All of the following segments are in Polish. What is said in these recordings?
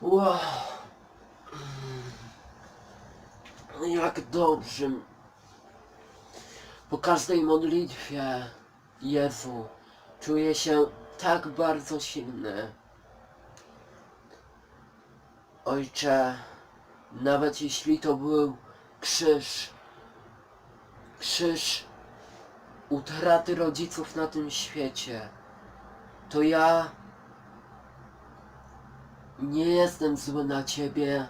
Wow. Jak dobrze. Po każdej modlitwie, Jezu, czuję się tak bardzo silny. Ojcze, nawet jeśli to był krzyż, krzyż utraty rodziców na tym świecie, to ja nie jestem zły na ciebie.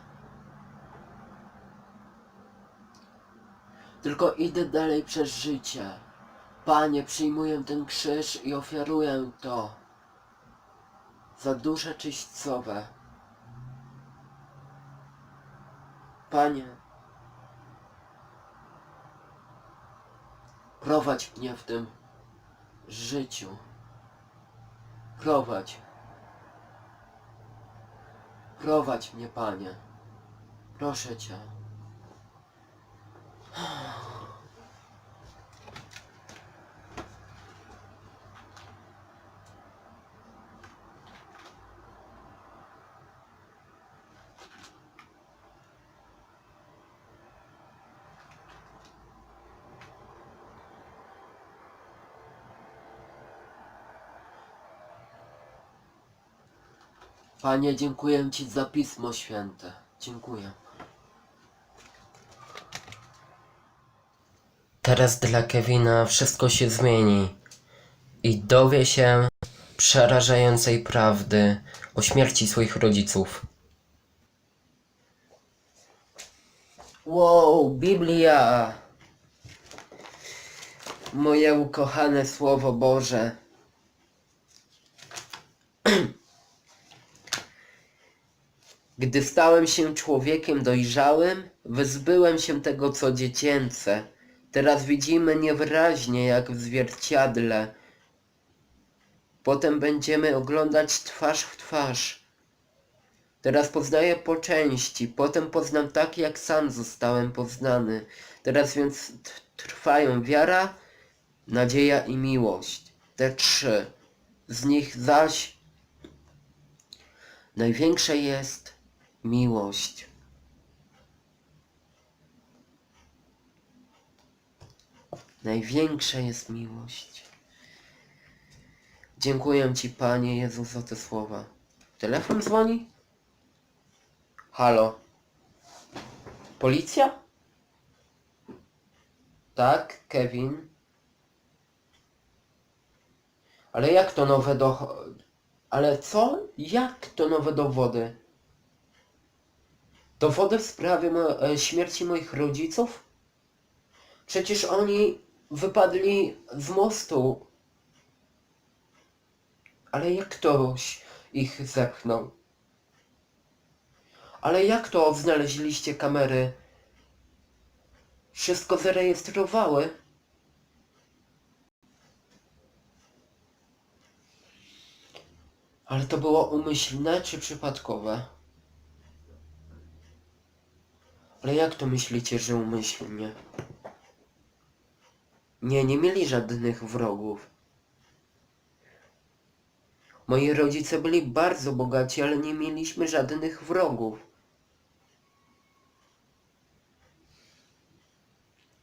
Tylko idę dalej przez życie. Panie, przyjmuję ten krzyż i ofiaruję to za dusze czyśćcowe. Panie, prowadź mnie w tym życiu. Prowadź. Prowadź mnie, Panie. Proszę Cię. Panie, dziękuję Ci za Pismo Święte. Dziękuję. Teraz dla Kevina wszystko się zmieni i dowie się przerażającej prawdy o śmierci swoich rodziców. Wow, Biblia! Moje ukochane Słowo Boże. Gdy stałem się człowiekiem dojrzałym, wyzbyłem się tego, co dziecięce. Teraz widzimy niewyraźnie, jak w zwierciadle. Potem będziemy oglądać twarz w twarz. Teraz poznaję po części, potem poznam tak, jak sam zostałem poznany. Teraz więc trwają wiara, nadzieja i miłość. Te trzy. Z nich zaś największe jest miłość. Największa jest miłość. Dziękuję Ci, Panie Jezu, za te słowa. Telefon dzwoni? Halo? Policja? Tak, Kevin. Ale jak to nowe do... Ale co? Jak to nowe dowody? Dowody w sprawie e, śmierci moich rodziców? Przecież oni wypadli z mostu. Ale jak ktoś ich zepchnął? Ale jak to znaleźliście kamery? Wszystko zarejestrowały? Ale to było umyślne czy przypadkowe? Ale jak to myślicie, że umyślnie? Nie, nie mieli żadnych wrogów. Moi rodzice byli bardzo bogaci, ale nie mieliśmy żadnych wrogów.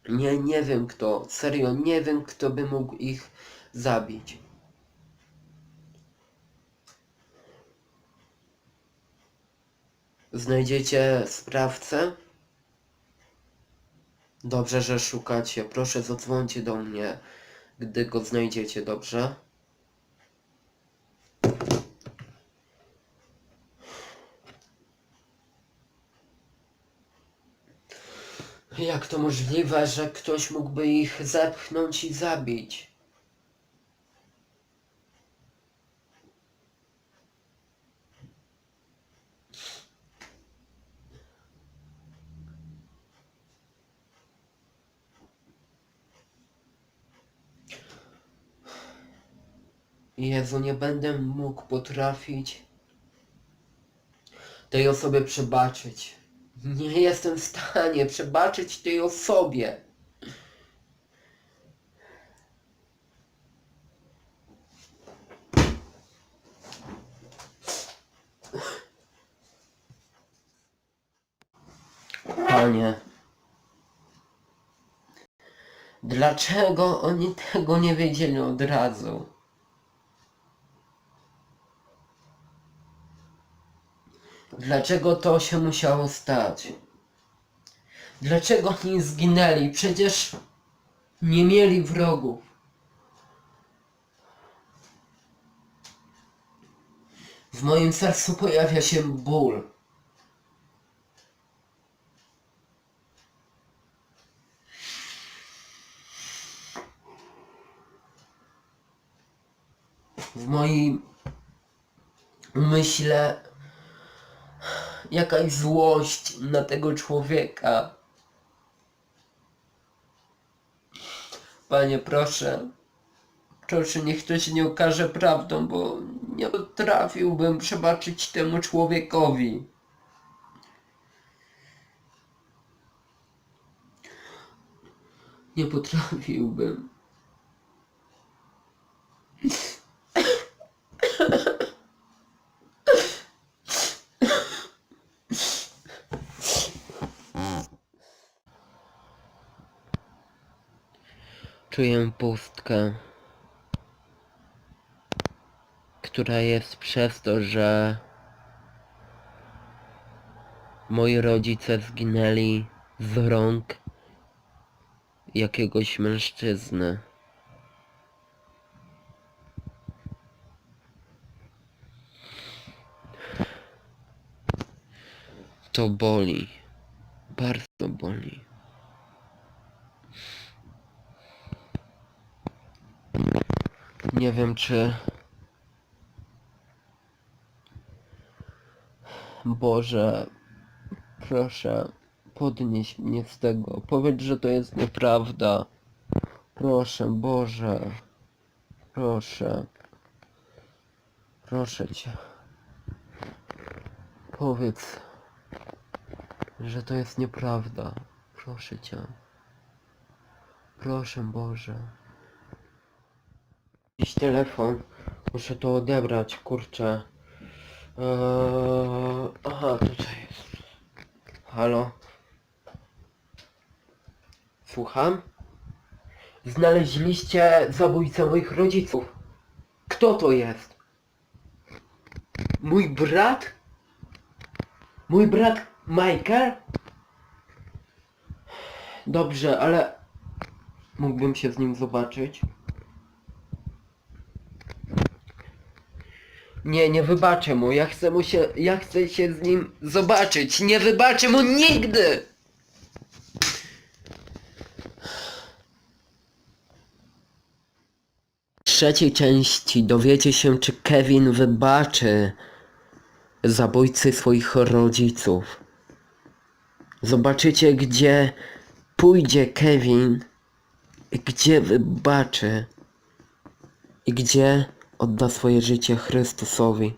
Nie, nie wiem kto, serio, nie wiem kto by mógł ich zabić. Znajdziecie sprawcę? Dobrze, że szukacie. Proszę zadzwońcie do mnie, gdy go znajdziecie, dobrze? Jak to możliwe, że ktoś mógłby ich zepchnąć i zabić? Jezu, nie będę mógł potrafić tej osobie przebaczyć. Nie jestem w stanie przebaczyć tej osobie. Panie. Dlaczego oni tego nie wiedzieli od razu? Dlaczego to się musiało stać? Dlaczego oni zginęli? Przecież nie mieli wrogów. W moim sercu pojawia się ból. W moim umyśle jakaś złość na tego człowieka. Panie, proszę, proszę, niech to się nie okaże prawdą, bo nie potrafiłbym przebaczyć temu człowiekowi. Nie potrafiłbym. Czuję pustkę, która jest przez to, że moi rodzice zginęli z rąk jakiegoś mężczyzny. To boli. Bardzo boli. Nie wiem czy... Boże, proszę, podnieś mnie z tego. Powiedz, że to jest nieprawda. Proszę, Boże. Proszę. Proszę Cię. Powiedz, że to jest nieprawda. Proszę Cię. Proszę, Boże. Jakiś telefon. Muszę to odebrać, kurczę. Eee, aha, tutaj jest. Halo? Słucham? Znaleźliście zabójcę moich rodziców. Kto to jest? Mój brat? Mój brat Michael? Dobrze, ale mógłbym się z nim zobaczyć? Nie, nie wybaczę mu. Ja chcę mu się. Ja chcę się z nim zobaczyć. Nie wybaczę mu nigdy! W trzeciej części dowiecie się, czy Kevin wybaczy zabójcy swoich rodziców. Zobaczycie, gdzie pójdzie Kevin, gdzie wybaczy i gdzie odda swoje życie Chrystusowi.